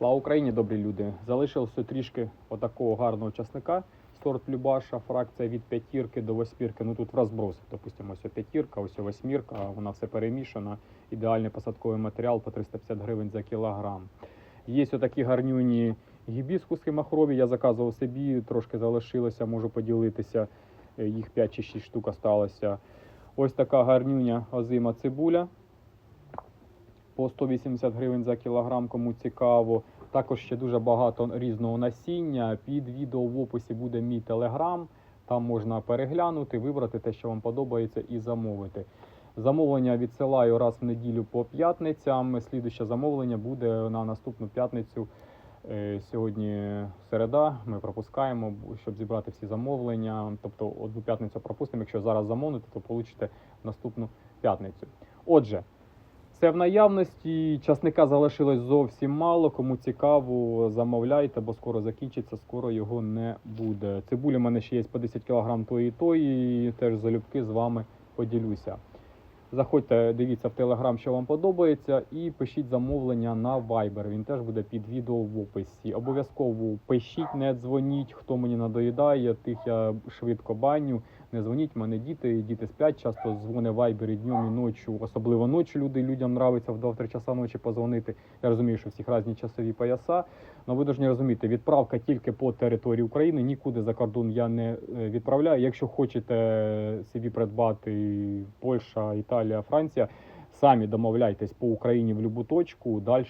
Слава Україні, добрі люди! Залишилося трішки отакого гарного часника. Сорт Любаша, фракція від п'ятірки до восьмірки. Ну тут в розброс. Допустимо, ось п'ятірка, ось восьмірка, вона все перемішана. Ідеальний посадковий матеріал по 350 гривень за кілограм. Є отакі гарнюні гібіскуски махрові. Я заказував собі, трошки залишилося, можу поділитися. Е, Їх 5 чи 6 штук осталося. Ось така гарнюня озима цибуля по 180 гривень за кілограм, кому цікаво. Також ще дуже багато різного насіння. Під відео в описі буде мій телеграм. Там можна переглянути, вибрати те, що вам подобається, і замовити. Замовлення відсилаю раз в неділю по п'ятницям. Слідуще замовлення буде на наступну п'ятницю. Е, Сьогодні середа. Ми пропускаємо, щоб зібрати всі замовлення. Тобто одну п'ятницю пропустимо. Якщо зараз замовите, то получите наступну п'ятницю. Отже, це в наявності. Часника залишилось зовсім мало. Кому цікаво, замовляйте, бо скоро закінчиться, скоро його не буде. Цибулі в мене ще є по 10 кг тої і тої, теж залюбки з вами поділюся. Заходьте, дивіться в Телеграм, що вам подобається, і пишіть замовлення на Viber. Він теж буде під відео в описі. Обов'язково пишіть, не дзвоніть, хто мені надоїдає, тих я швидко баню. Не дзвоніть, в мене діти, діти сплять, часто дзвони Viber і днем і ночі, особливо ночі люди, людям нравиться в 2-3 часа ночі позвонити. Я розумію, що всіх різні часові пояса. Але ви повинні розуміти, відправка тільки по території України, нікуди за кордон я не е, відправляю. Якщо хочете собі придбати Польща, Італія, Франція, самі домовляйтесь по Україні в будь-яку точку, далі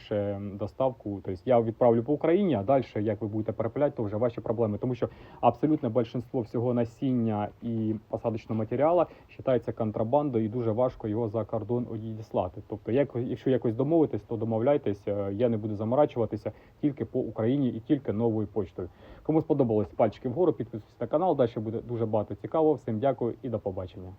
доставку. Тобто я відправлю по Україні, а далі, як ви будете переправляти, то вже ваші проблеми. Тому що абсолютне більшість всього насіння і посадочного матеріалу вважається контрабандою і дуже важко його за кордон одіслати. Тобто, як, якщо якось домовитись, то домовляйтесь, е, я не буду заморачуватися тільки по Україні і тільки новою почтою. Кому сподобалось пальчики вгору, підписуйтесь на канал. Далі буде дуже багато цікавого. Всім дякую і до побачення.